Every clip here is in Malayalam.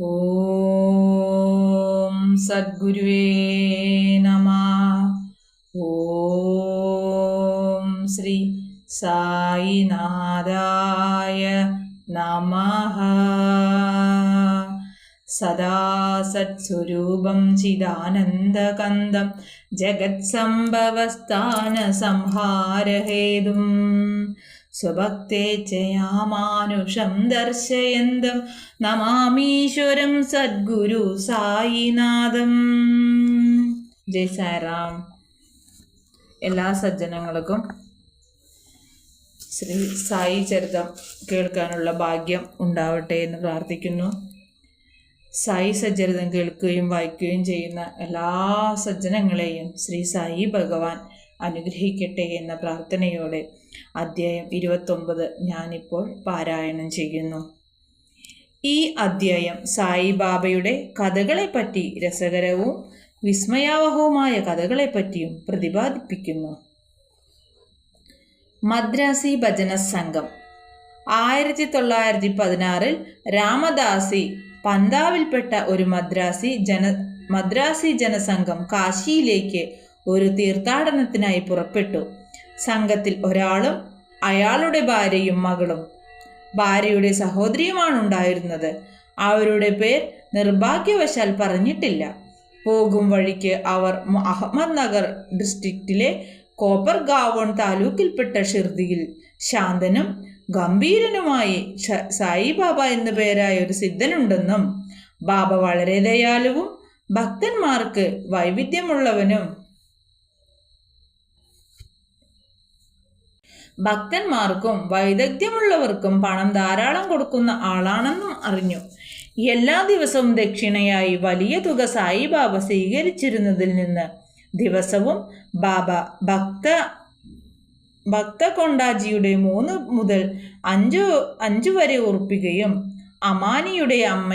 ॐ सद्गुरे नमः। ॐ श्री सायिनादाय नमः। सदा सत्स्वरूपं चिदानन्दकन्दं जगत्सम्भवस्थानसंहारहेतुम्। സ്വഭക്തേ ചയാമാനുഷം ദർശയന്തം നമാമീശ്വരം സദ്ഗുരു സായിനാഥം. ജയ് സാറാം എല്ലാ സജ്ജനങ്ങൾക്കും ശ്രീ സായി ചരിതം കേൾക്കാനുള്ള ഭാഗ്യം ഉണ്ടാവട്ടെ എന്ന് പ്രാർത്ഥിക്കുന്നു. സായി സജ്ജരിതം കേൾക്കുകയും വായിക്കുകയും ചെയ്യുന്ന എല്ലാ സജ്ജനങ്ങളെയും ശ്രീ സായി ഭഗവാൻ അനുഗ്രഹിക്കട്ടെ എന്ന പ്രാർത്ഥനയോടെ അദ്ധ്യായം ഇരുപത്തൊമ്പത് ഞാനിപ്പോൾ പാരായണം ചെയ്യുന്നു. ഈ അദ്ധ്യായം സായിബാബയുടെ കഥകളെപ്പറ്റി രസകരവും വിസ്മയാവഹവുമായ കഥകളെപ്പറ്റിയും പ്രതിപാദിപ്പിക്കുന്നു. മദ്രാസി ഭജന സംഘം. ആയിരത്തി തൊള്ളായിരത്തി പതിനാറിൽ രാമദാസി പന്താവിൽപ്പെട്ട ഒരു മദ്രാസി ജന മദ്രാസി ജനസംഘം കാശിയിലേക്ക് ഒരു തീർത്ഥാടനത്തിനായി പുറപ്പെട്ടു. സംഘത്തിൽ ഒരാളും അയാളുടെ ഭാര്യയും മകളും. ഭാര്യയുടെ സഹോദരിയുമാണ് ഉണ്ടായിരുന്നത്. അവരുടെ പേർ നിർഭാഗ്യവശാൽ പറഞ്ഞിട്ടില്ല. പോകും വഴിക്ക് അവർ അഹമ്മദ് നഗർ ഡിസ്ട്രിക്റ്റിലെ കോപ്പർ ഗാവോൺ താലൂക്കിൽപ്പെട്ട ഷിർദിയിൽ ശാന്തനും ഗംഭീരനുമായി സായിബാബ എന്നു പേരായ ഒരു സിദ്ധനുണ്ടെന്നും ബാബ വളരെ ദയാലുവും ഭക്തന്മാർക്ക് വൈവിധ്യമുള്ളവനും ഭക്തന്മാർക്കും വൈദഗ്ധ്യമുള്ളവർക്കും പണം ധാരാളം കൊടുക്കുന്ന ആളാണെന്നും അറിഞ്ഞു. എല്ലാ ദിവസവും ദക്ഷിണയായി വലിയ തുക സായിബാബ സ്വീകരിച്ചിരുന്നതിൽ നിന്ന് ദിവസവും ബാബ ഭക്ത ഭക്ത കൊണ്ടാജിയുടെ മൂന്ന് മുതൽ അഞ്ചു അഞ്ചു വരെ ഉറപ്പിക്കുകയും അമാനിയുടെ അമ്മ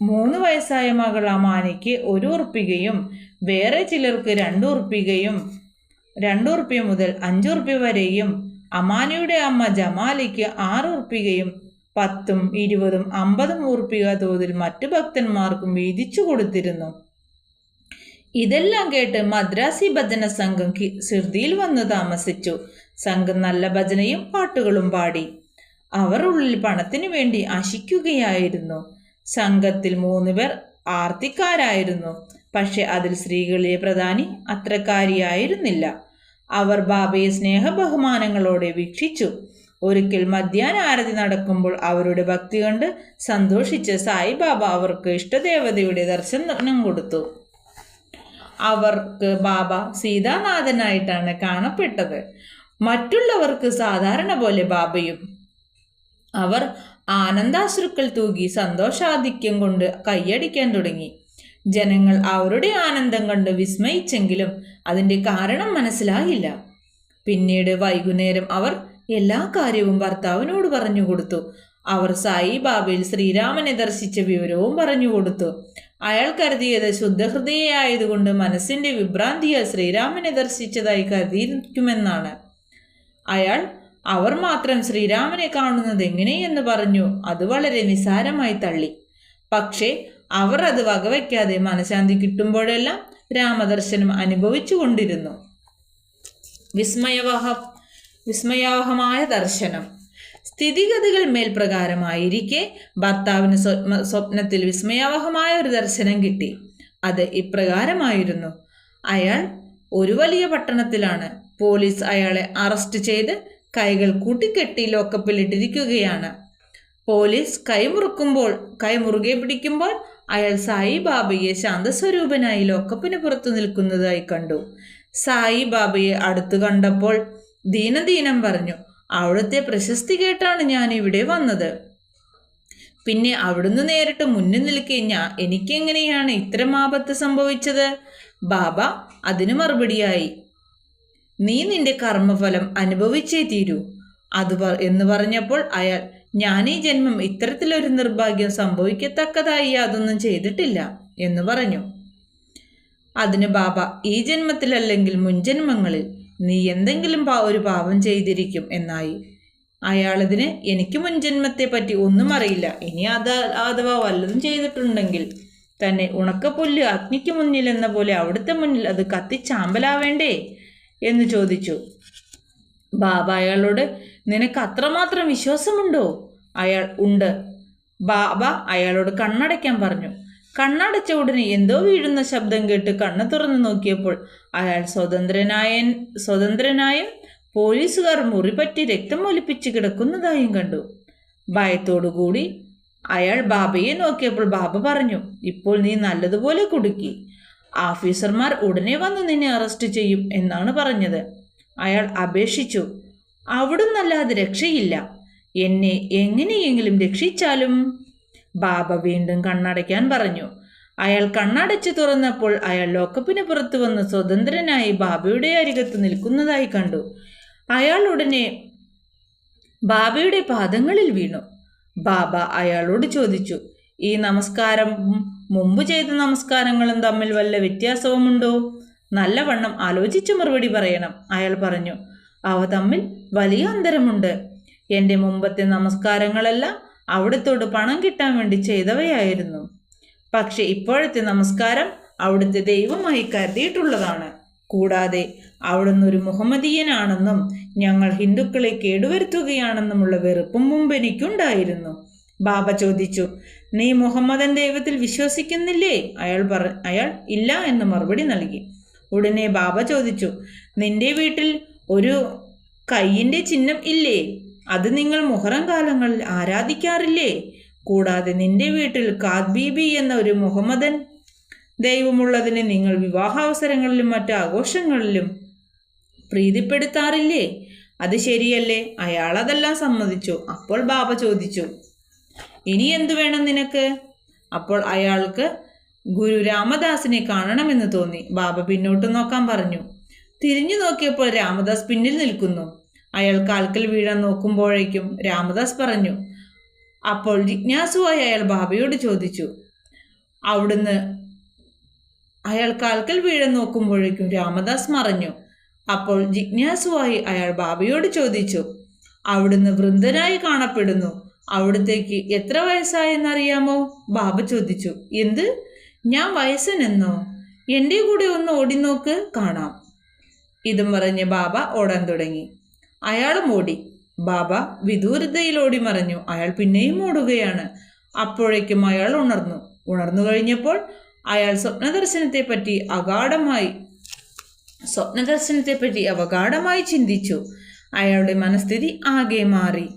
മൂന്ന് വയസ്സായ മകൾ അമാനിക്ക് ഒരു ഉറപ്പികയും വേറെ ചിലർക്ക് രണ്ടു ഉറപ്പികയും രണ്ടു റുപ്യ മുതൽ അഞ്ചു റുപ്യ വരെയും അമാനയുടെ അമ്മ ജമാലിക്ക് ആറു ഉറുപ്പികയും പത്തും ഇരുപതും അമ്പതും ഉറുപ്പിക തോതിൽ മറ്റു ഭക്തന്മാർക്കും വീതിച്ചു കൊടുത്തിരുന്നു. ഇതെല്ലാം കേട്ട് മദ്രാസി ഭജന സംഘം സിർദിയിൽ വന്നു താമസിച്ചു. സംഘം നല്ല ഭജനയും പാട്ടുകളും പാടി. അവർ ഉള്ളിൽ പണത്തിനു വേണ്ടി അശിക്കുകയായിരുന്നു. സംഘത്തിൽ മൂന്ന് പേർ ആർത്തിക്കാരായിരുന്നു. പക്ഷെ അതിൽ സ്ത്രീകളിലെ പ്രധാനി അത്രക്കാരിയായിരുന്നില്ല. അവർ ബാബയെ സ്നേഹബഹുമാനങ്ങളോടെ വീക്ഷിച്ചു. ഒരിക്കൽ മധ്യാഹ്ന ആരതി നടക്കുമ്പോൾ അവരുടെ ഭക്തി കണ്ട് സന്തോഷിച്ച് സായിബാബ അവർക്ക് ഇഷ്ടദേവതയുടെ ദർശനം കൊടുത്തു. അവർക്ക് ബാബ സീതാനാഥനായിട്ടാണ് കാണപ്പെട്ടത്. മറ്റുള്ളവർക്ക് സാധാരണ പോലെ ബാബയും. അവർ ആനന്ദാശ്രുക്കൾ തൂകി സന്തോഷാധിക്യം കൊണ്ട് കൈയടിക്കാൻ തുടങ്ങി. ജനങ്ങൾ അവരുടെ ആനന്ദം കണ്ട് വിസ്മയിച്ചെങ്കിലും അതിന്റെ കാരണം മനസ്സിലായില്ല. പിന്നീട് വൈകുന്നേരം അവർ എല്ലാ കാര്യവും ഭർത്താവിനോട് പറഞ്ഞു കൊടുത്തു. അവർ സായി ബാബയിൽ ശ്രീരാമനെ ദർശിച്ച വിവരവും പറഞ്ഞു കൊടുത്തു. അയാൾ കരുതിയത് ശുദ്ധഹൃദയായതുകൊണ്ട് മനസ്സിന്റെ വിഭ്രാന്തിയാൽ ശ്രീരാമനെ ദർശിച്ചതായി കരുതിയിരിക്കുമെന്നാണ്. അയാൾ അവർ മാത്രം ശ്രീരാമനെ കാണുന്നത് എങ്ങനെയെന്ന് പറഞ്ഞു. അത് വളരെ നിസാരമായി തള്ളി. പക്ഷേ അവർ അത് വകവയ്ക്കാതെ മനഃശാന്തി കിട്ടുമ്പോഴെല്ലാം രാമദർശനം അനുഭവിച്ചു കൊണ്ടിരുന്നു. വിസ്മയവഹ വിസ്മയാവഹമായ ദർശനം. സ്ഥിതിഗതികൾ മേൽപ്രകാരമായിരിക്കെ ഭർത്താവിന് സ്വപ്ന സ്വപ്നത്തിൽ വിസ്മയാവഹമായ ഒരു ദർശനം കിട്ടി. അത് ഇപ്രകാരമായിരുന്നു. അയാൾ ഒരു വലിയ പട്ടണത്തിലാണ്. പോലീസ് അയാളെ അറസ്റ്റ് ചെയ്ത് കൈകൾ കൂട്ടിക്കെട്ടി ലോക്കപ്പിലിട്ടിരിക്കുകയാണ് പോലീസ് കൈമുറുക്കുമ്പോൾ കൈമുറുകെ പിടിക്കുമ്പോൾ അയാൾ സായി ബാബയെ ശാന്തസ്വരൂപനായി ലോക്കപ്പിന് പുറത്തു നിൽക്കുന്നതായി കണ്ടു. സായി ബാബയെ അടുത്തു കണ്ടപ്പോൾ ദീനദീനം പറഞ്ഞു അവിടുത്തെ പ്രശസ്തി കേട്ടാണ് ഞാൻ ഇവിടെ വന്നത്. പിന്നെ അവിടുന്ന് നേരിട്ട് മുന്നിൽ നിൽക്കെ ഞാൻ എനിക്കെങ്ങനെയാണ് ഇത്തരം ആപത്ത് സംഭവിച്ചത്? ബാബ അതിന് മറുപടിയായി നീ നിന്റെ കർമ്മഫലം അനുഭവിച്ചേ തീരൂ അത് എന്ന് പറഞ്ഞപ്പോൾ അയാൾ ഞാൻ ഈ ജന്മം ഇത്തരത്തിലൊരു നിർഭാഗ്യം സംഭവിക്കത്തക്കതായി അതൊന്നും ചെയ്തിട്ടില്ല എന്ന് പറഞ്ഞു. അതിന് ബാബ ഈ ജന്മത്തിലല്ലെങ്കിൽ മുൻജന്മങ്ങളിൽ നീ എന്തെങ്കിലും ഒരു പാപം ചെയ്തിരിക്കും എന്നായി. അയാളതിന് എനിക്ക് മുൻജന്മത്തെ പറ്റി ഒന്നും അറിയില്ല. ഇനി അത് അഥവാ വല്ലതും ചെയ്തിട്ടുണ്ടെങ്കിൽ തന്നെ ഉണക്കപ്പുല്ല് അഗ്നിക്ക് മുന്നിൽ എന്ന പോലെ അവിടുത്തെ മുന്നിൽ അത് കത്തിച്ചാമ്പലാവേണ്ടേ? എന്ന് ചോദിച്ചു. ബാബ അയാളോട് നിനക്ക് അത്രമാത്രം വിശ്വാസമുണ്ടോ? അയാൾ ഉണ്ട്. ബാബ അയാളോട് കണ്ണടയ്ക്കാൻ പറഞ്ഞു. കണ്ണടച്ച ഉടനെ എന്തോ വീഴുന്ന ശബ്ദം കേട്ട് കണ്ണ് തുറന്നു നോക്കിയപ്പോൾ അയാൾ സ്വതന്ത്രനായ സ്വതന്ത്രനായും പോലീസുകാർ മുറിപറ്റി രക്തം ഒലിപ്പിച്ച് കിടക്കുന്നതായും കണ്ടു. ഭയത്തോടുകൂടി അയാൾ ബാബയെ നോക്കിയപ്പോൾ ബാബ പറഞ്ഞു ഇപ്പോൾ നീ നല്ലതുപോലെ കുടുക്കി. ഓഫീസർമാർ ഉടനെ വന്ന് നിന്നെ അറസ്റ്റ് ചെയ്യും എന്നാണ് പറഞ്ഞത്. അയാൾ അപേക്ഷിച്ചു അവിടുന്നല്ലാതെ രക്ഷയില്ല. എന്നെ എങ്ങനെയെങ്കിലും രക്ഷിച്ചാലും. ബാബ വീണ്ടും കണ്ണടയ്ക്കാൻ പറഞ്ഞു. അയാൾ കണ്ണടച്ചു തുറന്നപ്പോൾ അയാൾ ലോക്കപ്പിന് പുറത്തു വന്ന് സ്വതന്ത്രനായി ബാബയുടെ അരികത്ത് നിൽക്കുന്നതായി കണ്ടു. അയാൾ ഉടനെ ബാബയുടെ പാദങ്ങളിൽ വീണു. ബാബ അയാളോട് ചോദിച്ചു ഈ നമസ്കാരം മുമ്പ് ചെയ്ത നമസ്കാരങ്ങളും തമ്മിൽ വല്ല വ്യത്യാസവുമുണ്ടോ? നല്ലവണ്ണം ആലോചിച്ച് മറുപടി പറയണം അയാൾ പറഞ്ഞു. അവ തമ്മിൽ വലിയ അന്തരമുണ്ട്. എന്റെ മുമ്പത്തെ നമസ്കാരങ്ങളെല്ലാം അവിടുത്തോട് പണം കിട്ടാൻ വേണ്ടി ചെയ്തവയായിരുന്നു. പക്ഷെ ഇപ്പോഴത്തെ നമസ്കാരം അവിടുത്തെ ദൈവമായി കരുതിയിട്ടുള്ളതാണ്. കൂടാതെ അവിടുന്ന് ഒരു മുഹമ്മദീയനാണെന്നും ഞങ്ങൾ ഹിന്ദുക്കളെ കേടുവരുത്തുകയാണെന്നുമുള്ള വെറുപ്പും മുമ്പ് എനിക്കുണ്ടായിരുന്നു. ബാബ ചോദിച്ചു നീ മുഹമ്മദൻ ദൈവത്തിൽ വിശ്വസിക്കുന്നില്ലേ? അയാൾ പറ അയാൾ ഇല്ല എന്ന് മറുപടി നൽകി. ഉടനെ ബാബ ചോദിച്ചു നിന്റെ വീട്ടിൽ ഒരു കയ്യിന്റെ ചിഹ്നം ഇല്ലേ? അത് നിങ്ങൾ മുഹറം കാലങ്ങളിൽ ആരാധിക്കാറില്ലേ? കൂടാതെ നിന്റെ വീട്ടിൽ കാദ്ബീബി എന്ന ഒരു മുഹമ്മദൻ ദൈവമുള്ളതിനെ നിങ്ങൾ വിവാഹാവസരങ്ങളിലും മറ്റ് ആഘോഷങ്ങളിലും പ്രീതിപ്പെടുത്താറില്ലേ? അത് ശരിയല്ലേ? അയാൾ അതെല്ലാം സമ്മതിച്ചു. അപ്പോൾ ബാബ ചോദിച്ചു ഇനി എന്തു വേണം നിനക്ക്? അപ്പോൾ അയാൾക്ക് ഗുരു രാമദാസിനെ കാണണമെന്ന് തോന്നി. ബാബ പിന്നോട്ട് നോക്കാൻ പറഞ്ഞു തിരിഞ്ഞു നോക്കിയപ്പോൾ രാമദാസ് പിന്നിൽ നിൽക്കുന്നു. അയാൾ കാൽക്കൽ വീഴാൻ നോക്കുമ്പോഴേക്കും രാമദാസ് പറഞ്ഞു അപ്പോൾ ജിജ്ഞാസുവായി അയാൾ ബാബയോട് ചോദിച്ചു അവിടുന്ന് അയാൾ കാൽക്കൽ വീഴാൻ നോക്കുമ്പോഴേക്കും രാമദാസ് മറഞ്ഞു. അപ്പോൾ ജിജ്ഞാസുവായി അയാൾ ബാബയോട് ചോദിച്ചു അവിടുന്ന് വൃദ്ധനായി കാണപ്പെടുന്നു. അവിടത്തേക്ക് എത്ര വയസ്സായെന്നറിയാമോ? ബാബ ചോദിച്ചു എന്ത്? ഞാൻ വയസ്സനെന്നോ എന്റെ കൂടെ ഒന്ന് ഓടി നോക്ക് കാണാം. ഇതും പറഞ്ഞ് ബാബ ഓടാൻ തുടങ്ങി. അയാളും ഓടി ബാബ വിദൂരതയിൽ ഓടി മറഞ്ഞു. അയാൾ പിന്നെയും ഓടുകയാണ്. അപ്പോഴേക്കും അയാൾ ഉണർന്നു. ഉണർന്നു കഴിഞ്ഞപ്പോൾ അയാൾ സ്വപ്നദർശനത്തെപ്പറ്റി അഗാഠമായി സ്വപ്നദർശനത്തെപ്പറ്റി അവഗാഢമായി ചിന്തിച്ചു. അയാളുടെ മനസ്ഥിതി ആകെ മാറി.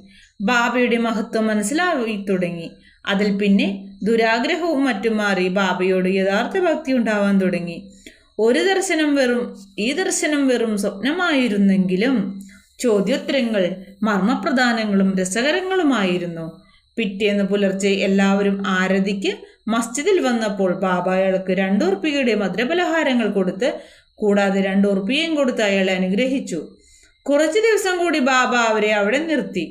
ബാബയുടെ മഹത്വം മനസ്സിലായി തുടങ്ങി. അതിൽ പിന്നെ ദുരാഗ്രഹവും മറ്റും മാറി ബാബയോട് യഥാർത്ഥ ഭക്തി ഉണ്ടാവാൻ തുടങ്ങി. ഒരു ദർശനം വെറും ഈ ദർശനം വെറും സ്വപ്നമായിരുന്നെങ്കിലും ചോദ്യോത്തരങ്ങൾ മർമ്മപ്രധാനങ്ങളും രസകരങ്ങളുമായിരുന്നു. പിറ്റേന്ന് പുലർച്ചെ എല്ലാവരും ആരതിക്ക് മസ്ജിദിൽ വന്നപ്പോൾ ബാബ അയാൾക്ക് രണ്ടുറുപ്പികയുടെ മധുരപലഹാരങ്ങൾ കൊടുത്ത് കൂടാതെ രണ്ടുറുപ്പിയും കൊടുത്ത് അയാളെ അനുഗ്രഹിച്ചു. കുറച്ച് ദിവസം കൂടി ബാബ അവരെ അവിടെ നിർത്തി.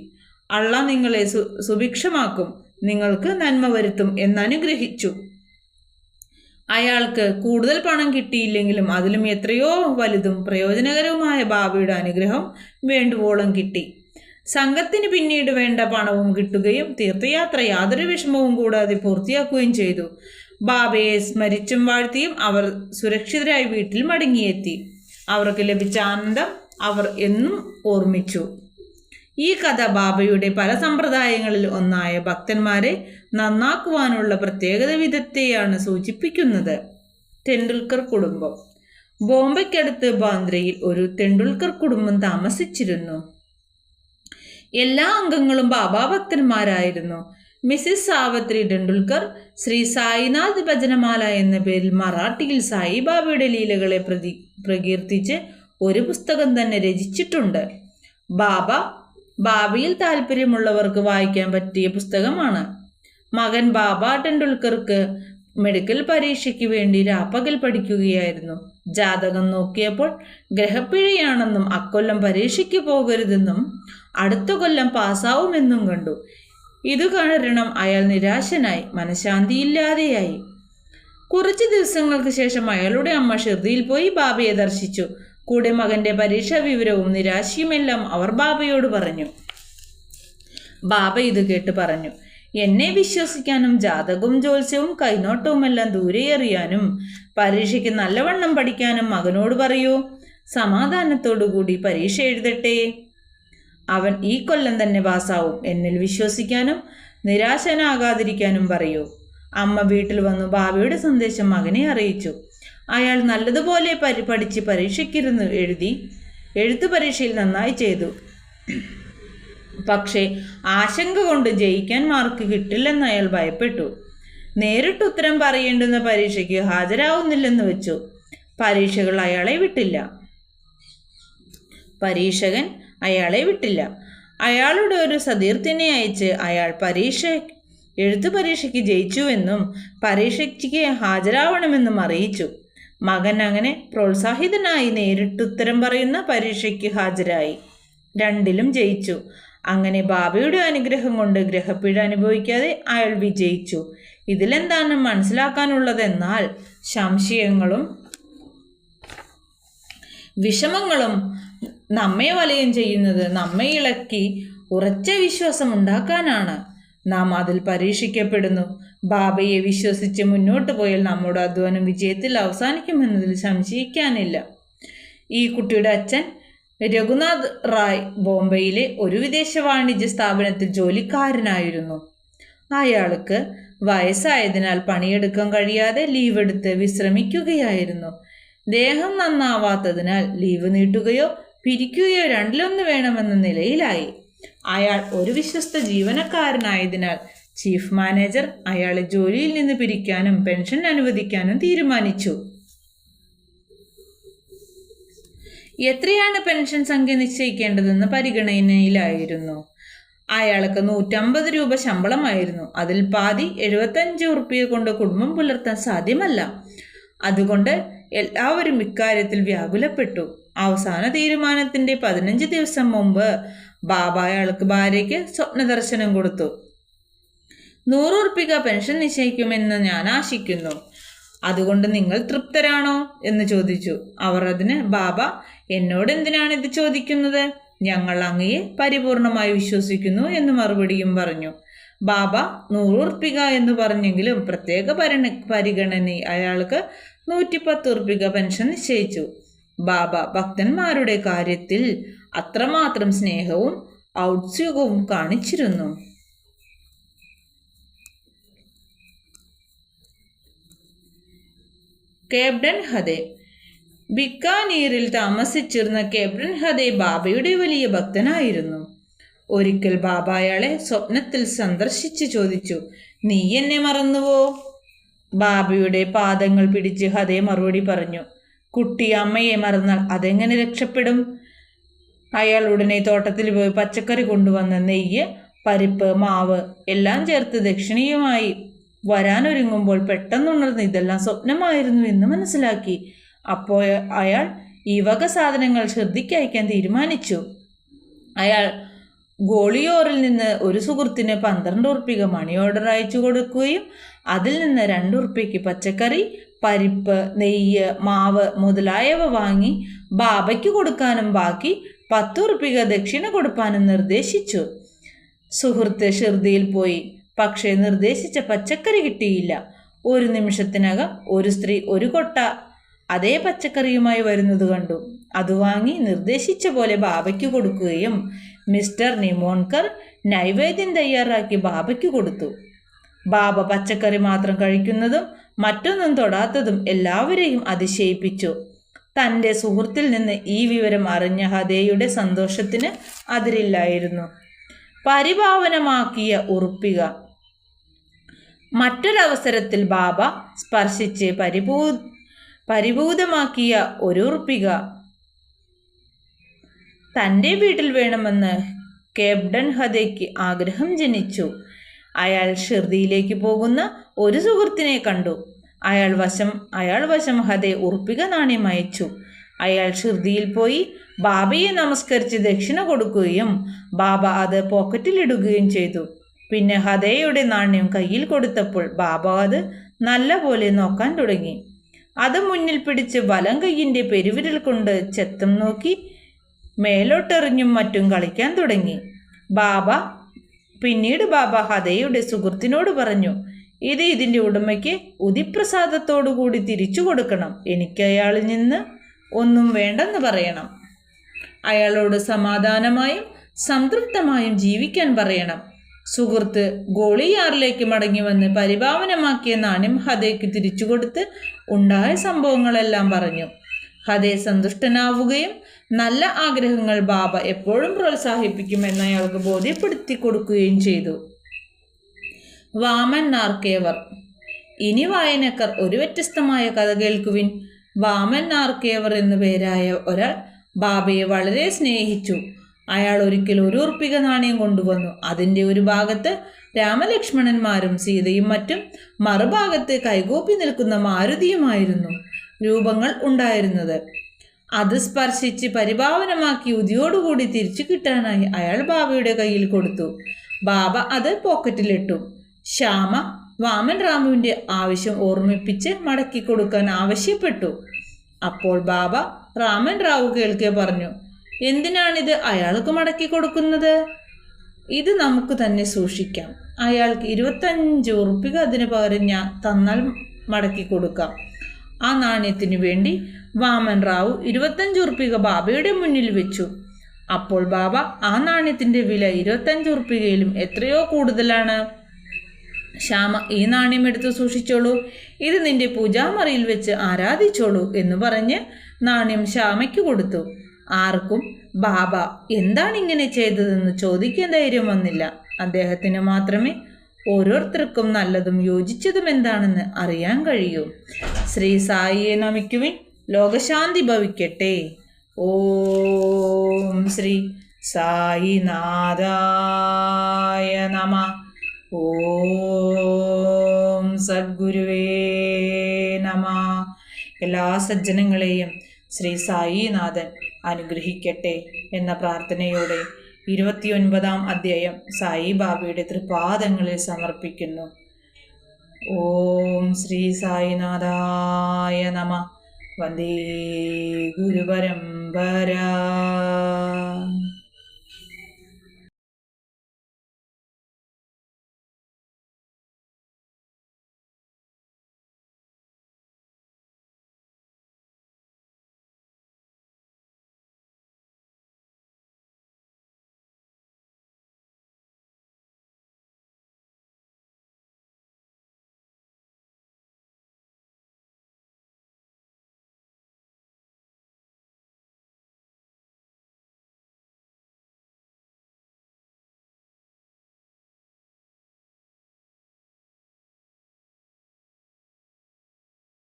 അള്ള നിങ്ങളെ സുഭിക്ഷമാക്കും നിങ്ങൾക്ക് നന്മ വരുത്തും എന്നനുഗ്രഹിച്ചു അയാൾക്ക് കൂടുതൽ പണം കിട്ടിയില്ലെങ്കിലും അതിലും എത്രയോ വലുതും പ്രയോജനകരവുമായ ബാബയുടെ അനുഗ്രഹം വേണ്ടുവോളം കിട്ടി. സംഘത്തിന് പിന്നീട് വേണ്ട പണവും കിട്ടുകയും തീർത്ഥയാത്ര യാതൊരു വിഷമവും കൂടാതെ പൂർത്തിയാക്കുകയും ചെയ്തു. ബാബയെ സ്മരിച്ചും വാഴ്ത്തിയും അവർ സുരക്ഷിതരായി വീട്ടിൽ മടങ്ങിയെത്തി. അവർക്ക് ലഭിച്ച ആനന്ദം അവർ എന്നും ഓർമ്മിച്ചു. ഈ കഥ ബാബയുടെ പല സമ്പ്രദായങ്ങളിൽ ഒന്നായ ഭക്തന്മാരെ നന്നാക്കുവാനുള്ള പ്രത്യേകത വിധത്തെയാണ് സൂചിപ്പിക്കുന്നത്. തെണ്ടുൽക്കർ കുടുംബം. ബോംബെക്കടുത്ത് ബാന്ദ്രയിൽ ഒരു തെണ്ടുൽക്കർ കുടുംബം താമസിച്ചിരുന്നു. എല്ലാ അംഗങ്ങളും ബാബാ ഭക്തന്മാരായിരുന്നു. മിസ്സിസ് സാവത്രി ടെണ്ടുൽക്കർ ശ്രീ സായിനാഥ് ഭജനമാല എന്ന പേരിൽ മറാഠിയിൽ സായിബാബയുടെ ലീലകളെ പ്രതി പ്രകീർത്തിച്ച് ഒരു പുസ്തകം തന്നെ രചിച്ചിട്ടുണ്ട്. ബാബ ബാബയിൽ താല്പര്യമുള്ളവർക്ക് വായിക്കാൻ പറ്റിയ പുസ്തകമാണ്. മകൻ ബാബ ടെണ്ടുൽക്കർക്ക് മെഡിക്കൽ പരീക്ഷയ്ക്ക് വേണ്ടി രാപ്പകൽ പഠിക്കുകയായിരുന്നു. ജാതകം നോക്കിയപ്പോൾ ഗ്രഹപ്പിഴയാണെന്നും അക്കൊല്ലം പരീക്ഷയ്ക്ക് പോകരുതെന്നും അടുത്ത കൊല്ലം പാസ്സാവുമെന്നും കണ്ടു. ഇത് കാരണം അയാൾ നിരാശനായി മനഃശാന്തിയില്ലാതെയായി. കുറച്ച് ദിവസങ്ങൾക്ക് ശേഷം അയാളുടെ അമ്മ ഷിർദിയിൽ പോയി ബാബയെ ദർശിച്ചു. കൂടെ മകന്റെ പരീക്ഷാ വിവരവും നിരാശയുമെല്ലാം അവർ ബാബയോട് പറഞ്ഞു. ബാബ ഇത് കേട്ട് പറഞ്ഞു. എന്നെ വിശ്വസിക്കാനും ജാതകവും ജ്യോത്സ്യവും കൈനോട്ടവുമെല്ലാം ദൂരെ എറിയാനും പരീക്ഷയ്ക്ക് നല്ലവണ്ണം പഠിക്കാനും മകനോട് പറയൂ. സമാധാനത്തോടുകൂടി പരീക്ഷ എഴുതട്ടെ. അവൻ ഈ കൊല്ലം തന്നെ പാസ്സാവും എന്നിൽ വിശ്വസിക്കാനും നിരാശനാകാതിരിക്കാനും പറയൂ. അമ്മ വീട്ടിൽ വന്നു ബാബയുടെ സന്ദേശം മകനെ അറിയിച്ചു. അയാൾ നല്ലതുപോലെ പരി പഠിച്ച് പരീക്ഷയ്ക്കിരുന്ന് എഴുതി എഴുത്തു പരീക്ഷയിൽ നന്നായി ചെയ്തു. പക്ഷേ ആശങ്ക കൊണ്ട് ജയിക്കാൻ മാർക്ക് കിട്ടില്ലെന്ന് അയാൾ ഭയപ്പെട്ടു. നേരിട്ട് ഉത്തരം പറയേണ്ടുന്ന പരീക്ഷയ്ക്ക് ഹാജരാവുന്നില്ലെന്ന് വെച്ചു. പരീക്ഷകൾ അയാളെ വിട്ടില്ല. പരീക്ഷകൻ അയാളെ വിട്ടില്ല. അയാളുടെ ഒരു സതീർത്ഥിനെ അയച്ച് അയാൾ പരീക്ഷ എഴുത്തു പരീക്ഷയ്ക്ക് ജയിച്ചുവെന്നും പരീക്ഷയ്ക്ക് ഹാജരാവണമെന്നും അറിയിച്ചു. മകൻ അങ്ങനെ പ്രോത്സാഹിതനായി നേരിട്ട് ഉത്തരം പറയുന്ന പരീക്ഷയ്ക്ക് ഹാജരായി. രണ്ടിലും ജയിച്ചു. അങ്ങനെ ബാബയുടെ അനുഗ്രഹം കൊണ്ട് ഗ്രഹപ്പീഴ അനുഭവിക്കാതെ അയാൾ വിജയിച്ചു. ഇതിലെന്താണ് മനസ്സിലാക്കാനുള്ളതെന്നാൽ സംശയങ്ങളും വിഷമങ്ങളും നമ്മെ വലയം ചെയ്യുന്നത് നമ്മെ ഇളക്കി ഉറച്ച വിശ്വാസം ഉണ്ടാക്കാനാണ്. നാം അതിൽ പരീക്ഷിക്കപ്പെടുന്നു. ബാബയെ വിശ്വസിച്ച് മുന്നോട്ട് പോയാൽ നമ്മുടെ അധ്വാനം വിജയത്തിൽ അവസാനിക്കുമെന്നതിൽ സംശയിക്കാനില്ല. ഈ കുട്ടിയുടെ അച്ഛൻ രഘുനാഥ് റായ് ബോംബെയിലെ ഒരു വിദേശ വാണിജ്യ സ്ഥാപനത്തിൽ ജോലിക്കാരനായിരുന്നു. അയാൾക്ക് വയസ്സായതിനാൽ പണിയെടുക്കാൻ കഴിയാതെ ലീവ് എടുത്ത് വിശ്രമിക്കുകയായിരുന്നു. ദേഹം നന്നാവാത്തതിനാൽ ലീവ് നീട്ടുകയോ പിരിക്കുകയോ രണ്ടിലൊന്ന് വേണമെന്ന നിലയിലായി. അയാൾ ഒരു വിശ്വസ്ത ജീവനക്കാരനായതിനാൽ ചീഫ് മാനേജർ അയാളെ ജോലിയിൽ നിന്ന് പിരിക്കാനും പെൻഷൻ അനുവദിക്കാനും തീരുമാനിച്ചു. എത്രയാണ് പെൻഷൻ സംഖ്യ നിശ്ചയിക്കേണ്ടതെന്ന് പരിഗണനയിലായിരുന്നു. അയാൾക്ക് നൂറ്റമ്പത് രൂപ ശമ്പളമായിരുന്നു. അതിൽ പാതി എഴുപത്തഞ്ച് ഉറുപ്പിക കൊണ്ട് കുടുംബം പുലർത്താൻ സാധ്യമല്ല. അതുകൊണ്ട് എല്ലാവരും ഇക്കാര്യത്തിൽ വ്യാകുലപ്പെട്ടു. അവസാന തീരുമാനത്തിന്റെ പതിനഞ്ച് ദിവസം മുമ്പ് ബാബ അയാൾക്ക് ഭാര്യയ്ക്ക് സ്വപ്ന ദർശനം കൊടുത്തു. നൂറുറുപ്പിക പെൻഷൻ നിശ്ചയിക്കുമെന്ന് ഞാൻ ആശിക്കുന്നു. അതുകൊണ്ട് നിങ്ങൾ തൃപ്തരാണോ? എന്ന് ചോദിച്ചു. അവർ അതിന് ബാബ എന്നോട് എന്തിനാണ് ഇത് ചോദിക്കുന്നത്? ഞങ്ങൾ അങ്ങയെ പരിപൂർണമായി വിശ്വസിക്കുന്നു എന്ന് മറുപടിയും പറഞ്ഞു. ബാബ നൂറുർപ്പിക എന്ന് പറഞ്ഞെങ്കിലും പ്രത്യേക പരിണ പരിഗണന അയാൾക്ക് നൂറ്റിപ്പത്ത് പെൻഷൻ നിശ്ചയിച്ചു. ബാബ ഭക്തന്മാരുടെ കാര്യത്തിൽ അത്രമാത്രം സ്നേഹവും ഔത്സുകവും കാണിച്ചിരുന്നു. കേബ്ഡൻ ഹദെ. ബിക്കാനീറിൽ താമസിച്ചിരുന്ന കേബ്ഡൻ ഹദെ ബാബയുടെ വലിയ ഭക്തനായിരുന്നു. ഒരിക്കൽ ബാബ അയാളെ സ്വപ്നത്തിൽ സന്ദർശിച്ച് ചോദിച്ചു നീ എന്നെ മറന്നുവോ? ബാബയുടെ പാദങ്ങൾ പിടിച്ച് ഹദേ മറുപടി പറഞ്ഞു കുട്ടി അമ്മയെ മറന്നാൽ അതെങ്ങനെ രക്ഷപ്പെടും? അയാൾ ഉടനെ തോട്ടത്തിൽ പോയി പച്ചക്കറി കൊണ്ടുവന്ന നെയ്യ് പരിപ്പ് മാവ് എല്ലാം ചേർത്ത് ദക്ഷിണീയമായി വരാനൊരുങ്ങുമ്പോൾ പെട്ടെന്നുണർന്ന് ഇതെല്ലാം സ്വപ്നമായിരുന്നു എന്ന് മനസ്സിലാക്കി. അപ്പോൾ അയാൾ ഈ വക സാധനങ്ങൾ ശ്രദ്ധിക്ക് അയക്കാൻ തീരുമാനിച്ചു. അയാൾ ഗോളിയോറിൽ നിന്ന് ഒരു സുഹൃത്തിന് പന്ത്രണ്ട് ഉറുപ്പിക മണി ഓർഡർ അയച്ചു കൊടുക്കുകയും അതിൽ നിന്ന് രണ്ട് ഉറുപ്പിക്ക് പച്ചക്കറി പരിപ്പ് നെയ്യ് മാവ് മുതലായവ വാങ്ങി ബാബയ്ക്ക് കൊടുക്കാനും ബാക്കി പത്ത് ഉറുപ്പിക ദക്ഷിണ കൊടുപ്പാനും നിർദ്ദേശിച്ചു. സുഹൃത്ത് ഷിർദിയിൽ പോയി. പക്ഷേ നിർദ്ദേശിച്ച പച്ചക്കറി കിട്ടിയില്ല. ഒരു നിമിഷത്തിനകം ഒരു സ്ത്രീ ഒരു കൊട്ട അതേ പച്ചക്കറിയുമായി വരുന്നത് കണ്ടു. അത് വാങ്ങി നിർദ്ദേശിച്ച പോലെ ബാബയ്ക്ക് കൊടുക്കുകയും മിസ്റ്റർ നിമോൺകർ നൈവേദ്യം തയ്യാറാക്കി ബാബയ്ക്ക് കൊടുത്തു. ബാബ പച്ചക്കറി മാത്രം കഴിക്കുന്നതും മറ്റൊന്നും തൊടാത്തതും എല്ലാവരെയും അതിശയിപ്പിച്ചു. തന്റെ സുഹൃത്തിൽ നിന്ന് ഈ വിവരം അറിഞ്ഞ ഹദേയുടെ സന്തോഷത്തിന് അതിരില്ലായിരുന്നു. പരിഭാവനമാക്കിയ ഉറുപ്പിക. മറ്റൊരവസരത്തിൽ ബാബ സ്പർശിച്ച് പരിഭൂ പരിഭൂതമാക്കിയ ഒരു ഉറുപ്പിക. തന്റെ വീട്ടിൽ വേണമെന്ന് കേബ്ഡൻ ഹതയ്ക്ക് ആഗ്രഹം ജനിച്ചു. അയാൾ ഷിർദിയിലേക്ക് പോകുന്ന ഒരു സുഹൃത്തിനെ കണ്ടു. അയാൾ വശം അയാൾ വശം ഹദേ ഉറപ്പിക നാണയം അയച്ചു. അയാൾ ഷിർദിയിൽ പോയി ബാബയെ നമസ്കരിച്ച് ദക്ഷിണ കൊടുക്കുകയും ബാബ അത് പോക്കറ്റിലിടുകയും ചെയ്തു. പിന്നെ ഹദയുടെ നാണ്യം കയ്യിൽ കൊടുത്തപ്പോൾ ബാബ അത് നല്ലപോലെ നോക്കാൻ തുടങ്ങി. അത് മുന്നിൽ പിടിച്ച് വലം കൈയിന്റെ പെരുവിരൽ കൊണ്ട് ചെത്തം നോക്കി മേലോട്ടെറിഞ്ഞും മറ്റും കളിക്കാൻ തുടങ്ങി. ബാബ പിന്നീട് ബാബ ഹതയുടെ സുഹൃത്തിനോട് പറഞ്ഞു ഇത് ഇതിന്റെ ഉടമയ്ക്ക് ഉദിപ്രസാദത്തോടുകൂടി തിരിച്ചു കൊടുക്കണം. എനിക്ക് അയാളിൽ നിന്ന് ഒന്നും വേണ്ടെന്ന് പറയണം. അയാളോട് സമാധാനമായും സംതൃപ്തമായും ജീവിക്കാൻ പറയണം. സുഹൃത്ത് ഗോളിയാറിലേക്ക് മടങ്ങി വന്ന് പരിഭാവനമാക്കിയ നാണ്യം ഹതയ്ക്ക് തിരിച്ചു കൊടുത്ത് ഉണ്ടായ സംഭവങ്ങളെല്ലാം പറഞ്ഞു. ഹതേ സന്തുഷ്ടനാവുകയും നല്ല ആഗ്രഹങ്ങൾ ബാബ എപ്പോഴും പ്രോത്സാഹിപ്പിക്കുമെന്ന് അയാൾക്ക് ബോധ്യപ്പെടുത്തി കൊടുക്കുകയും ചെയ്തു. വാമൻ നാർക്കേവർ. ഇനി വായനക്കാർ ഒരു വ്യത്യസ്തമായ കഥ കേൾക്കുവിൻ. വാമൻ നാർക്കേവർ എന്നു പേരായ ഒരാൾ ബാബയെ വളരെ സ്നേഹിച്ചു. അയാൾ ഒരിക്കൽ ഒരു ഉറുപ്പിക നാണയം കൊണ്ടുവന്നു. അതിന്റെ ഒരു ഭാഗത്ത് രാമലക്ഷ്മണന്മാരും സീതയും മറ്റും മറുഭാഗത്ത് കൈകോപ്പി നിൽക്കുന്ന മാരുതിയുമായിരുന്നു രൂപങ്ങൾ ഉണ്ടായിരുന്നത്. അത് സ്പർശിച്ച് പരിഭാവനമാക്കി ഉതിയോടുകൂടി തിരിച്ചു കിട്ടാനായി അയാൾ ബാബയുടെ കയ്യിൽ കൊടുത്തു. ബാബ അത് പോക്കറ്റിലിട്ടു. ശ്യാമ വാമൻ റാമുവിന്റെ ആവശ്യം ഓർമ്മിപ്പിച്ച് മടക്കി കൊടുക്കാൻ ആവശ്യപ്പെട്ടു. അപ്പോൾ ബാബ രാമൻ റാവു കേൾക്കെ പറഞ്ഞു എന്തിനാണിത് അയാൾക്ക് മടക്കി കൊടുക്കുന്നത്? ഇത് നമുക്ക് തന്നെ സൂക്ഷിക്കാം. അയാൾക്ക് ഇരുപത്തഞ്ച് ഉറുപ്പിക അതിന് പകരം ഞാൻ തന്നാൽ മടക്കി കൊടുക്കാം. ആ നാണയത്തിനു വേണ്ടി വാമൻ റാവു ഇരുപത്തഞ്ച് ഉറുപ്പിക ബാബയുടെ മുന്നിൽ വെച്ചു. അപ്പോൾ ബാബ ആ നാണയത്തിന്റെ വില ഇരുപത്തഞ്ച് ഉറുപ്പികയിലും എത്രയോ കൂടുതലാണ്? ശ്യാമ ഈ നാണ്യം എടുത്ത് സൂക്ഷിച്ചോളൂ. ഇത് നിന്റെ പൂജാമറിയിൽ വെച്ച് ആരാധിച്ചോളൂ എന്ന് പറഞ്ഞ് നാണ്യം ശ്യാമയ്ക്ക് കൊടുത്തു. ആർക്കും ബാബ എന്താണ് ഇങ്ങനെ ചെയ്തതെന്ന് ചോദിക്കാൻ ധൈര്യം വന്നില്ല. അദ്ദേഹത്തിന് മാത്രമേ ഓരോരുത്തർക്കും നല്ലതും യോജിച്ചതും എന്താണെന്ന് അറിയാൻ കഴിയൂ. ശ്രീ സായിയെ നമിക്കുവിൻ. ലോകശാന്തി ഭവിക്കട്ടെ. ഓം ശ്രീ സായിനാഥായ നമ. ഓം സദ്ഗുരുവേ നമ. എല്ലാ സജ്ജനങ്ങളെയും ശ്രീ സായിനാഥൻ അനുഗ്രഹിക്കട്ടെ എന്ന പ്രാർത്ഥനയോടെ ഇരുപത്തിയൊൻപതാം അധ്യായം സായി ബാബയുടെ തൃപാദങ്ങളിൽ സമർപ്പിക്കുന്നു. ഓം ശ്രീ സായിനാഥായ നമ. വന്ദേ ഗുരുപരമ്പര.